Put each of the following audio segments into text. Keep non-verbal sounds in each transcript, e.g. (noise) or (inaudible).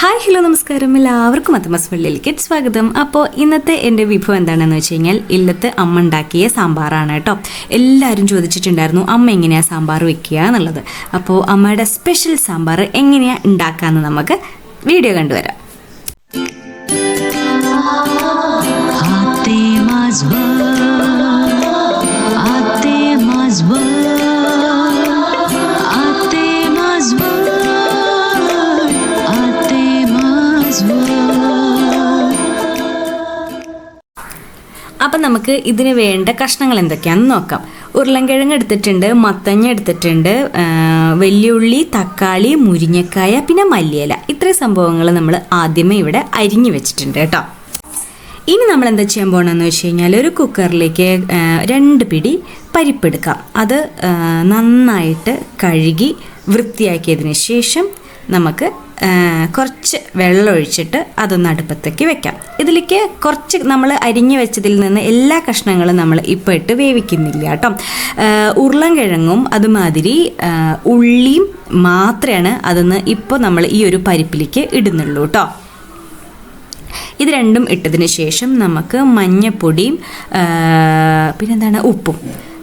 Hi hello നമസ്കാരം. എല്ലാവർക്കും അത്തമസ് വെള്ളിയിലേക്ക് സ്വാഗതം. അപ്പോൾ ഇന്നത്തെ എന്റെ വിഭവം എന്താണെന്ന് വെച്ച് കഴിഞ്ഞാൽ ഇല്ലത്ത് അമ്മ ഉണ്ടാക്കിയ സാമ്പാറാണ് കേട്ടോ. എല്ലാവരും ചോദിച്ചിട്ടുണ്ടായിരുന്നു അമ്മ എങ്ങനെയാണ് സാമ്പാർ വെക്കുക എന്നുള്ളത്. അപ്പോൾ അമ്മയുടെ സ്പെഷ്യൽ സാമ്പാർ എങ്ങനെയാണ് ഉണ്ടാക്കാമെന്ന് നമുക്ക് വീഡിയോ കണ്ടുവരാം. mazba അപ്പം നമുക്ക് ഇതിന് വേണ്ട കഷ്ണങ്ങൾ എന്തൊക്കെയാണെന്ന് നോക്കാം. ഉരുളൻകിഴങ്ങ് എടുത്തിട്ടുണ്ട് മത്തങ്ങ എടുത്തിട്ടുണ്ട് വെല്ലുള്ളി തക്കാളി മുരിങ്ങക്കായ പിന്നെ മല്ലിയില. ഇത്രയും സംഭവങ്ങൾ നമ്മൾ ആദ്യമേ ഇവിടെ അരിഞ്ഞു വെച്ചിട്ടുണ്ട് കേട്ടോ. ഇനി നമ്മൾ എന്താ ചെയ്യാൻ പോകണമെന്ന് വെച്ച് കഴിഞ്ഞാൽ ഒരു കുക്കറിലേക്ക് രണ്ട് പിടി പരിപ്പെടുക്കാം അത് നന്നായിട്ട് കഴുകി വൃത്തിയാക്കിയതിന് ശേഷം നമുക്ക് കുറച്ച് വെള്ളം ഒഴിച്ചിട്ട് അതൊന്ന് അടുപ്പത്തേക്ക് വെക്കാം. ഇതിലേക്ക് കുറച്ച് നമ്മൾ അരിഞ്ഞു വെച്ചതിൽ നിന്ന് എല്ലാ കഷ്ണങ്ങളും നമ്മൾ ഇപ്പോൾ ഇട്ട് വേവിക്കുന്നില്ല കേട്ടോ. ആ, ഉരുളൻകിഴങ്ങും അതുമാതിരി ഉള്ളിയും മാത്രമാണ് അതൊന്ന് ഇപ്പോൾ നമ്മൾ ഈ ഒരു പരിപ്പിലേക്ക് ഇടുന്നുള്ളൂ കേട്ടോ. ഇത് രണ്ടും ഇട്ടതിന് ശേഷം നമുക്ക് മഞ്ഞപ്പൊടിയും പിന്നെന്താണ് ഉപ്പും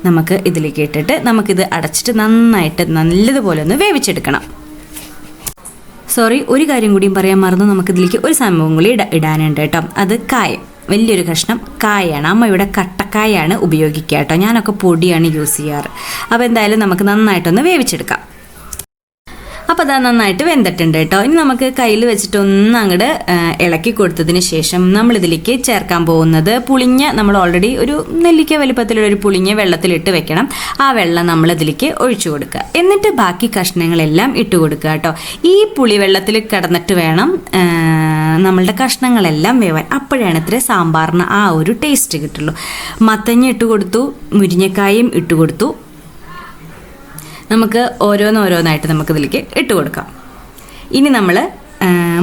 നമുക്ക് ഇതിലേക്ക് ഇട്ടിട്ട് നമുക്കിത് അടച്ചിട്ട് നന്നായിട്ട് നല്ലതുപോലെ ഒന്ന് വേവിച്ചെടുക്കണം. സോറി ഒരു കാര്യം കൂടിയും പറയാൻ മറന്നു. നമുക്കിതിലേക്ക് ഒരു സംഭവം കൂടി ഇട ഇടാനുണ്ട് കേട്ടോ. അത് കായം. വലിയൊരു കഷ്ണം കായാണ്. അമ്മ ഇവിടെ കട്ടക്കായാണ് ഉപയോഗിക്കുക കേട്ടോ. ഞാനൊക്കെ പൊടിയാണ് യൂസ് ചെയ്യാറ്. അപ്പോൾ എന്തായാലും നമുക്ക് നന്നായിട്ടൊന്ന് വേവിച്ചെടുക്കാം. അപ്പോൾ അതാ നന്നായിട്ട് വെന്തിട്ടുണ്ട് കേട്ടോ. ഇനി നമുക്ക് കയ്യിൽ വെച്ചിട്ട് ഒന്ന് അങ്ങോട്ട് ഇളക്കി കൊടുത്തതിന് ശേഷം നമ്മൾ ഇതിലേക്ക് ചേർക്കാൻ പോകുന്നത് പുളിഞ്ഞ നമ്മൾ ഓൾറെഡി ഒരു നെല്ലിക്ക വലുപ്പത്തിലുള്ള ഒരു പുളിഞ്ഞ വെള്ളത്തിലിട്ട് വെക്കണം. ആ വെള്ളം നമ്മൾ ഇതിലേക്ക് ഒഴിച്ചു കൊടുക്കുക. എന്നിട്ട് ബാക്കി കഷ്ണങ്ങളെല്ലാം ഇട്ട് കൊടുക്കുക കേട്ടോ. ഈ പുളി വെള്ളത്തിൽ കിടന്നിട്ട് വേണം നമ്മളുടെ കഷ്ണങ്ങളെല്ലാം വേവാൻ. അപ്പോഴാണ് ഇത്ര സാമ്പാറിന് ആ ഒരു ടേസ്റ്റ് കിട്ടുള്ളൂ. മത്തങ്ങ ഇട്ട് കൊടുത്തു മുരിങ്ങക്കായും ഇട്ട് കൊടുത്തു നമുക്ക് ഓരോന്നോരോന്നായിട്ട് നമുക്കിതിലേക്ക് ഇട്ട് കൊടുക്കാം. ഇനി നമ്മൾ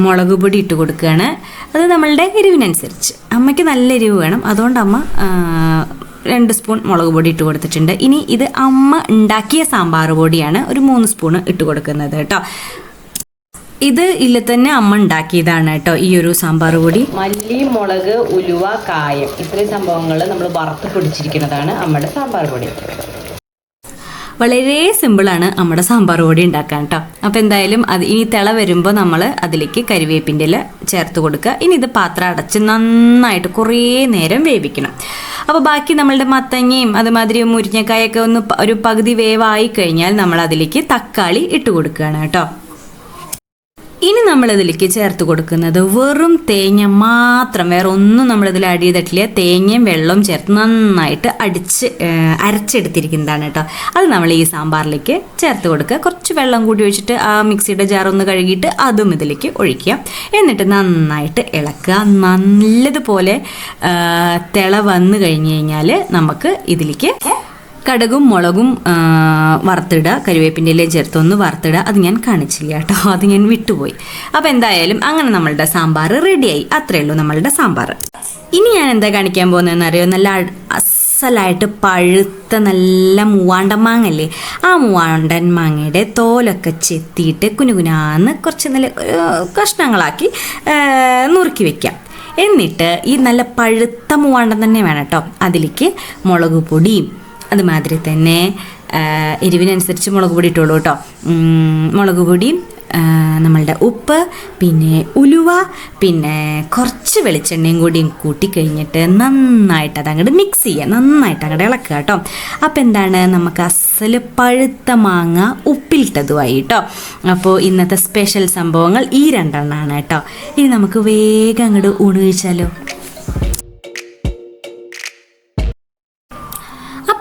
മുളക് പൊടി ഇട്ട് കൊടുക്കുകയാണ്. അത് നമ്മളുടെ എരിവിനനുസരിച്ച്. അമ്മയ്ക്ക് നല്ല എരിവ് വേണം. അതുകൊണ്ട് അമ്മ രണ്ട് സ്പൂൺ മുളക് പൊടി ഇട്ട് കൊടുത്തിട്ടുണ്ട്. ഇനി ഇത് അമ്മ ഉണ്ടാക്കിയ സാമ്പാർ പൊടിയാണ് ഒരു മൂന്ന് സ്പൂൺ ഇട്ട് കൊടുക്കുന്നത് കേട്ടോ. ഇത് ഇല്ല തന്നെ അമ്മ ഉണ്ടാക്കിയതാണ് കേട്ടോ ഈ ഒരു സാമ്പാർ പൊടി. മല്ലി മുളക് ഉലുവ കായം. ഇത്രയും സംഭവങ്ങൾ നമ്മൾ വറുത്ത് പിടിച്ചിരിക്കുന്നതാണ് അമ്മയുടെ സാമ്പാർ പൊടി. വളരെ സിമ്പിളാണ് നമ്മുടെ സാമ്പാർ പൊടി ഉണ്ടാക്കാൻ കേട്ടോ അപ്പോൾ എന്തായാലും അത് ഇനി തിള വരുമ്പോൾ നമ്മൾ അതിലേക്ക് കരിവേപ്പിന്റെ ഇല ചേർത്ത് കൊടുക്കുക. ഇനി ഇത് പാത്രം അടച്ച് നന്നായിട്ട് കുറേ നേരം വേവിക്കണം. അപ്പോൾ ബാക്കി നമ്മളുടെ മത്തങ്ങയും അതുമാതിരി മുരിങ്ങക്കായൊക്കെ ഒന്ന് ഒരു പകുതി വേവായി കഴിഞ്ഞാൽ നമ്മൾ അതിലേക്ക് തക്കാളി ഇട്ട് കൊടുക്കുകയാണ് കേട്ടോ. ഇനി നമ്മൾ ഇതിലേക്ക് ചേർത്ത് കൊടുക്കുന്നത് വെറും തേങ്ങ മാത്രം. വേറെ ഒന്നും നമ്മൾ ഇതിൽ ആഡ് ചെയ്തിട്ടില്ല. തേങ്ങയും വെള്ളവും ചേർത്ത് നന്നായിട്ട് അടിച്ച് അരച്ചെടുത്തിരിക്കുന്നതാണ് കേട്ടോ. അത് നമ്മൾ ഈ സാമ്പാറിലേക്ക് ചേർത്ത് കൊടുക്കുക. കുറച്ച് വെള്ളം കൂടി ഒഴിച്ചിട്ട് ആ മിക്സിയുടെ ജാർ ഒന്ന് കഴുകിയിട്ട് അതും ഇതിലേക്ക് ഒഴിക്കുക. എന്നിട്ട് നന്നായിട്ട് ഇളക്കുക. നല്ലതുപോലെ തിള വന്നു കഴിഞ്ഞ് കഴിഞ്ഞാൽ നമുക്ക് ഇതിലേക്ക് കടുകും മുളകും വറുത്തിടുക കരുവേപ്പിന്റെ ഇലയും ചേർത്ത് ഒന്ന് വറുത്തിടുക. അത് ഞാൻ കാണിച്ചില്ല കേട്ടോ. (laughs) അത് ഞാൻ വിട്ടുപോയി. അപ്പോൾ എന്തായാലും അങ്ങനെ നമ്മളുടെ സാമ്പാർ റെഡിയായി. അത്രയേ ഉള്ളൂ നമ്മളുടെ സാമ്പാർ ഇനി ഞാൻ എന്താ കാണിക്കാൻ പോകുന്നതെന്ന് അറിയോ? നല്ല അസലായിട്ട് പഴുത്ത നല്ല മൂവാണ്ടൻ മാങ്ങല്ലേ ആ മൂവാണ്ടൻ മാങ്ങയുടെ തോലൊക്കെ ചെത്തിയിട്ട് കുനുകുനാന്ന് കുറച്ച് നല്ല കഷ്ണങ്ങളാക്കി നുറുക്കി വെക്കാം. എന്നിട്ട് ഈ നല്ല പഴുത്ത മൂവാണ്ടൻ തന്നെ വേണം കേട്ടോ. അതിലേക്ക് മുളക് പൊടിയും അതുമാതിരി തന്നെ എരിവിനനുസരിച്ച് മുളക് പൊടി ഇട്ടോളൂ കേട്ടോ. മുളക് പൊടിയും നമ്മളുടെ ഉപ്പ് പിന്നെ ഉലുവ പിന്നെ കുറച്ച് വെളിച്ചെണ്ണയും കൂടിയും കൂട്ടിക്കഴിഞ്ഞിട്ട് നന്നായിട്ട് അതങ്ങോട്ട് മിക്സ് ചെയ്യുക. നന്നായിട്ട് അങ്ങോട്ട് ഇളക്കുക കേട്ടോ. അപ്പോൾ എന്താണ്? നമുക്ക് അസൽ പഴുത്ത മാങ്ങ ഉപ്പിലിട്ടതുമായി കേട്ടോ. അപ്പോൾ ഇന്നത്തെ സ്പെഷ്യൽ സംഭവങ്ങൾ ഈ രണ്ടെണ്ണമാണ് കേട്ടോ. ഇനി നമുക്ക് വേഗം അങ്ങോട്ട് ഊണ് കഴിച്ചാലോ?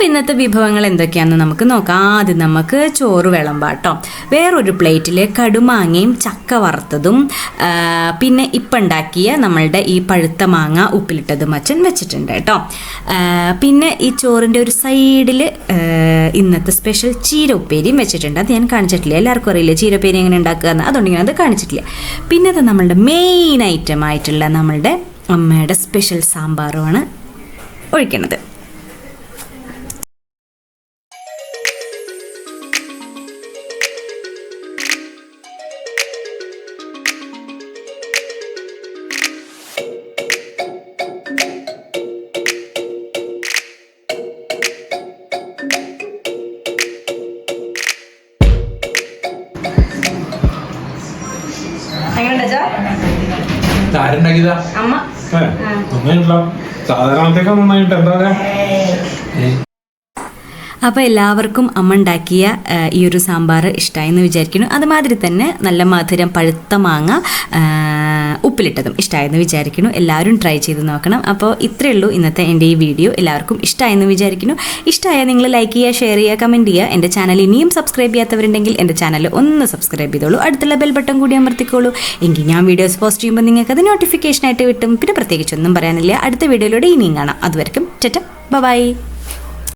ഇന്നത്തെ വിഭവങ്ങൾ എന്തൊക്കെയാണെന്ന് നമുക്ക് നോക്കാം. ആദ്യം നമുക്ക് ചോറ് വിളമ്പാട്ടോ. വേറൊരു പ്ലേറ്റിൽ കടുമാങ്ങയും ചക്ക വറുത്തതും പിന്നെ ഇപ്പം ഉണ്ടാക്കിയ നമ്മളുടെ ഈ പഴുത്ത മാങ്ങ ഉപ്പിലിട്ടതും അച്ഛൻ വെച്ചിട്ടുണ്ട് കേട്ടോ. പിന്നെ ഈ ചോറിന്റെ ഒരു സൈഡിൽ ഇന്നത്തെ സ്പെഷ്യൽ ചീര ഉപ്പേരിയും വെച്ചിട്ടുണ്ട്. അത് ഞാൻ കാണിച്ചിട്ടില്ല. എല്ലാവർക്കും അറിയില്ല ചീര ഉപ്പേരി എങ്ങനെ ഉണ്ടാക്കുക എന്ന്? അതുകൊണ്ട് ഞാൻ അത് കാണിച്ചിട്ടില്ല. പിന്നെ അത് നമ്മളുടെ മെയിൻ ഐറ്റം ആയിട്ടുള്ള നമ്മളുടെ അമ്മയുടെ സ്പെഷ്യൽ സാമ്പാറുമാണ് ഒഴിക്കണത്. ആരുണ്ടാക്കിയതാ അമ്മ. നന്നായിട്ടുണ്ടല്ലോ സാധാരണത്തേക്കാൾ നന്നായിട്ട്. എന്താ പറയാ? അപ്പോൾ എല്ലാവർക്കും അമ്മ ഉണ്ടാക്കിയ ഈ ഒരു സാമ്പാർ ഇഷ്ടമായെന്ന് വിചാരിക്കുന്നു. അതുമാതിരി തന്നെ നല്ല മധുരം പഴുത്ത മാങ്ങ ഉപ്പിലിട്ടതും ഇഷ്ടമായെന്ന് വിചാരിക്കുന്നു. എല്ലാവരും ട്രൈ ചെയ്ത് നോക്കണം. അപ്പോൾ ഇത്രയേ ഉള്ളൂ ഇന്നത്തെ എന്റെ ഈ വീഡിയോ. എല്ലാവർക്കും ഇഷ്ടമായെന്ന് വിചാരിക്കുന്നു. ഇഷ്ടമായ നിങ്ങൾ ലൈക്ക് ചെയ്യുക ഷെയർ ചെയ്യുക കമന്റ് ചെയ്യുക. എന്റെ ചാനൽ ഇനിയും സബ്സ്ക്രൈബ് ചെയ്യാത്തവരുണ്ടെങ്കിൽ എന്റെ ചാനൽ ഒന്ന് സബ്സ്ക്രൈബ് ചെയ്തോളൂ. അടുത്തുള്ള ബെൽ ബട്ടൺ കൂടി അമർത്തിക്കോളൂ. എങ്കിൽ ഞാൻ വീഡിയോസ് പോസ്റ്റ് ചെയ്യുമ്പോൾ നിങ്ങൾക്ക് അത് നോട്ടിഫിക്കേഷനായിട്ട് കിട്ടും. പിന്നെ പ്രത്യേകിച്ചൊന്നും പറയാനില്ല. അടുത്ത വീഡിയോയിലൂടെ ഇനിയും കാണാം. അതുവരെക്കും ചേട്ടാ ബൈ